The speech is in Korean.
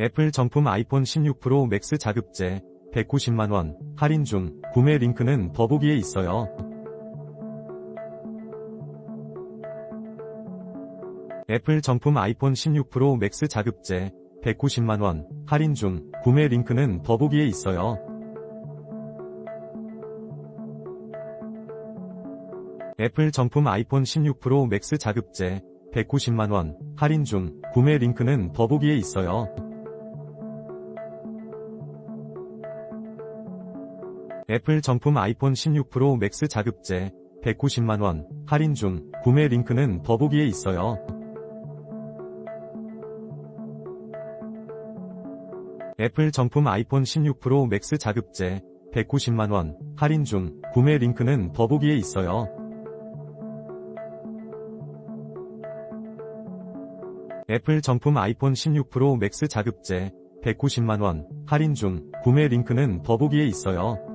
애플 정품 아이폰 16 프로 맥스 자급제 190만원 할인 중 구매 링크는 더보기에 있어요. 애플 정품 아이폰 16 프로 맥스 자급제 190만원 할인 중 구매 링크는 더보기에 있어요. 애플 정품 아이폰 16 프로 맥스 자급제 190만원 할인 중 구매 링크는 더보기에 있어요. 애플 정품 아이폰 16 프로 맥스 자급제 190만원 할인 중 구매 링크는 더보기에 있어요. 애플 정품 아이폰 16 프로 맥스 자급제 190만원 할인 중 구매 링크는 더보기에 있어요. 애플 정품 아이폰 16 프로 맥스 자급제 190만원 할인 중 구매 링크는 더보기에 있어요.